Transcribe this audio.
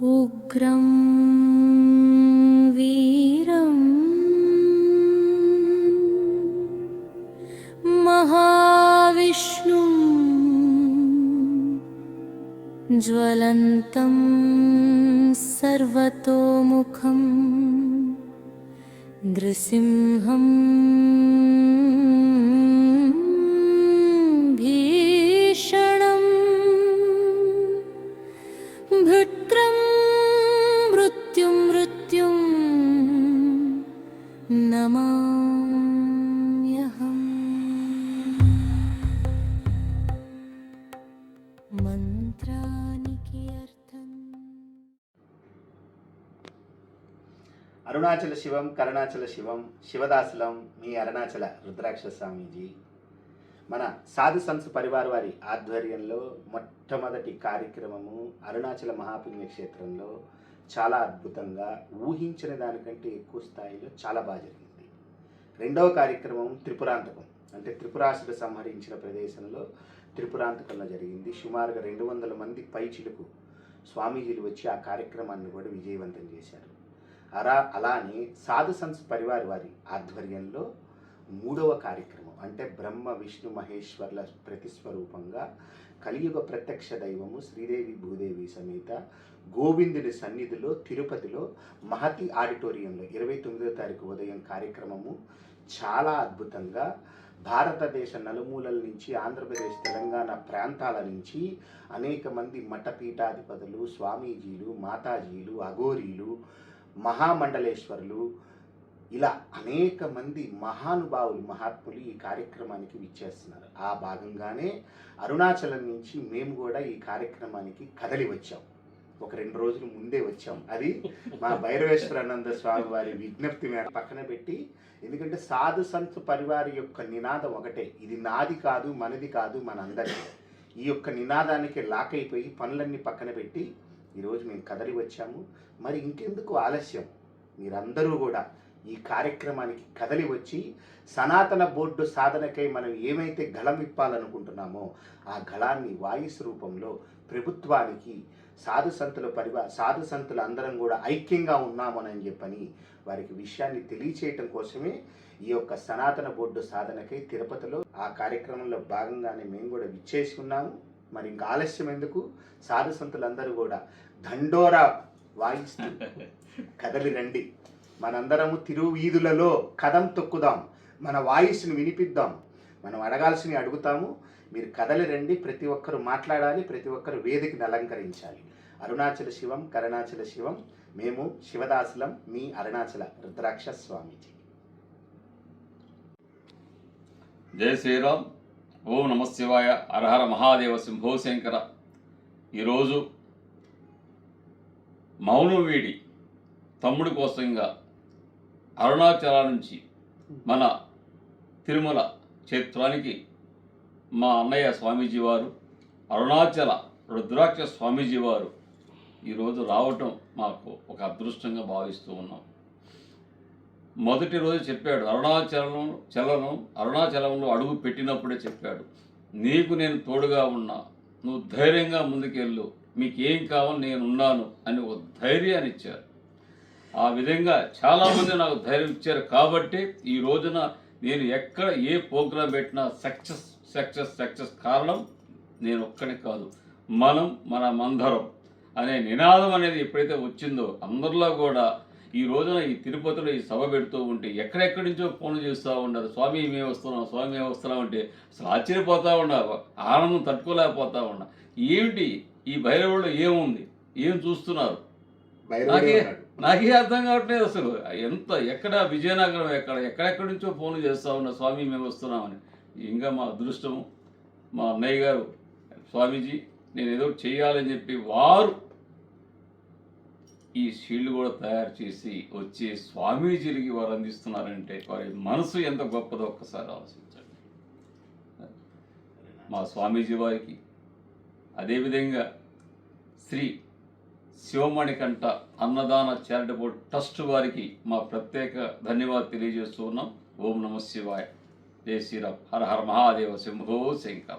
उग्रं वीरम् महाविष्णुं ज्वलन्तं सर्वतोमुखं नृसिंहं అరుణాచల శివం కరుణాచల శివం శివదాసులం మీ అరుణాచల రుద్రాక్ష స్వామీజీ మన సాధు సంసు పరివార్ వారి ఆధ్వర్యంలో మొట్టమొదటి కార్యక్రమము అరుణాచల మహాపుణ్యక్షేత్రంలో చాలా అద్భుతంగా ఊహించిన దానికంటే ఎక్కువ స్థాయిలో చాలా బాగా జరిగింది. రెండవ కార్యక్రమం త్రిపురాంతకం. అంటే త్రిపురాసుడు సంహరించిన ప్రదేశంలో త్రిపురాంతకంలో జరిగింది. సుమారుగా రెండు వందల మంది పైచిలకు స్వామీజీలు వచ్చి ఆ కార్యక్రమాన్ని కూడా విజయవంతం చేశారు. అలా అలానే సాధు సంస్థ పరివార్ వారి ఆధ్వర్యంలో మూడవ కార్యక్రమం అంటే బ్రహ్మ విష్ణు మహేశ్వర్ల ప్రతిస్వరూపంగా కలియుగ ప్రత్యక్ష దైవము శ్రీదేవి భూదేవి సమేత గోవిందుని సన్నిధిలో తిరుపతిలో మహతి ఆడిటోరియంలో ఇరవై తొమ్మిదో తారీఖు ఉదయం కార్యక్రమము చాలా అద్భుతంగా భారతదేశ నలుమూలల నుంచి ఆంధ్రప్రదేశ్ తెలంగాణ ప్రాంతాల నుంచి అనేక మంది మఠపీఠాధిపతులు స్వామీజీలు మాతాజీలు అఘోరీలు మహామండలేశ్వరులు. ఇలా అనేక మంది మహానుభావులు మహాత్ములు ఈ కార్యక్రమానికి విచ్చేస్తున్నారు. ఆ భాగంగానే అరుణాచలం నుంచి మేము కూడా ఈ కార్యక్రమానికి కదలి వచ్చాం. ఒక రెండు రోజులు ముందే వచ్చాం. అది మా భైరవేశ్వరానంద స్వామి వారి విజ్ఞప్తి మేర పక్కన పెట్టి ఎందుకంటే సాధు సంత్ పరివారి యొక్క నినాదం ఒకటే. ఇది నాది కాదు మనది కాదు మనందరిది ఈ యొక్క నినాదానికి లాక్ అయిపోయి పనులన్నీ పక్కన పెట్టి ఈరోజు మేము కదలి వచ్చాము. మరి ఇంకెందుకు ఆలస్యం? మీరందరూ కూడా ఈ కార్యక్రమానికి కదలి వచ్చి సనాతన బోర్డు సాధనకై మనం ఏమైతే గళం ఇప్పాలనుకుంటున్నామో ఆ గళాన్ని వాయిస్ రూపంలో ప్రభుత్వానికి సాధు సంతుల పరివా సాధు సంతులు అందరం కూడా ఐక్యంగా ఉన్నామని చెప్పని వారికి విషయాన్ని తెలియచేయటం కోసమే ఈ యొక్క సనాతన బోర్డు సాధనకై తిరుపతిలో ఆ కార్యక్రమంలో భాగంగానే మేము కూడా విచ్చేసి ఉన్నాము. మరి ఇంకా ఆలస్యం ఎందుకు? సాధు సంతులందరూ కూడా దండోరా వాయిస్తూ కదలి రండి. మనందరము తిరువీధులలో కదం తొక్కుదాం. మన వాయిస్ని వినిపిద్దాం. మనం అడగాల్సినవి అడుగుతాము. మీరు కదలి రండి. ప్రతి ఒక్కరు మాట్లాడాలి. ప్రతి ఒక్కరు వేదికని అలంకరించాలి. అరుణాచల శివం కరుణాచల శివం. మేము శివదాసులం. మీ అరుణాచల రుద్రాక్ష స్వామీజీ జయ శ్రీరామ్. ఓం నమ శివాయ. అరహర మహాదేవ శంభో శంకర. ఈరోజు మౌనం వీడి తమ్ముడి కోసంగా అరుణాచల నుంచి మన తిరుమల క్షేత్రానికి మా అన్నయ్య స్వామీజీ వారు అరుణాచల రుద్రాక్ష స్వామీజీ వారు ఈరోజు రావటం మాకు ఒక అదృష్టంగా భావిస్తూ ఉన్నాం. మొదటి రోజు చెప్పాడు అరుణాచలం చలనం అరుణాచలంలో అడుగు పెట్టినప్పుడే చెప్పాడు నీకు నేను తోడుగా ఉన్నా నువ్వు ధైర్యంగా ముందుకెళ్ళు. మీకు ఏం కావాలి నేను ఉన్నాను అని ఒక ధైర్యాన్ని ఇచ్చారు. ఆ విధంగా చాలామంది నాకు ధైర్యం ఇచ్చారు కాబట్టి ఈ రోజున నేను ఎక్కడ ఏ ప్రోగ్రాం పెట్టినా సక్సెస్ సక్సెస్ సక్సెస్ కారణం నేను ఒక్కడే కాదు. మనం మనమందరం. అనే నినాదం అనేది ఎప్పుడైతే వచ్చిందో అందరిలో కూడా ఈ రోజున ఈ తిరుపతిలో ఈ సభ పెడుతూ ఉంటే ఎక్కడెక్కడి నుంచో ఫోన్లు చేస్తూ ఉన్నారు. స్వామి మేము వస్తున్నాం స్వామి మేము వస్తున్నాం అంటే అసలు ఆశ్చర్యపోతా ఉన్నారు ఆనందం తట్టుకోలేకపోతా ఉన్నా. ఏమిటి? ఈ భైరవుల్లో ఏముంది? ఏం చూస్తున్నారు? నాకే. నాకే అర్థం కావట్లేదు అసలు. ఎంత ఎక్కడ విజయనగరం ఎక్కడ ఎక్కడెక్కడి నుంచో ఫోన్లు చేస్తూ ఉన్నా స్వామి మేము వస్తున్నామని. ఇంకా మా అదృష్టము మా అన్నయ్య గారు స్వామీజీ నేను ఏదో చేయాలని చెప్పి వారు ఈ షీల్డ్ కూడా తయారు చేసి వచ్చి స్వామీజీలకి వారు అందిస్తున్నారంటే వారి మనసు ఎంత గొప్పదో ఒక్కసారి ఆలోచించండి. మా స్వామీజీ వారికి అదేవిధంగా శ్రీ శివమణికంఠ అన్నదాన చారిటబుల్ ట్రస్ట్ వారికి మా ప్రత్యేక ధన్యవాదాలు తెలియజేస్తూ ఉన్నాం. ఓం నమ శివాయ. జయ శ్రీరామ్. హర హర మహాదేవ శంభో శంకర.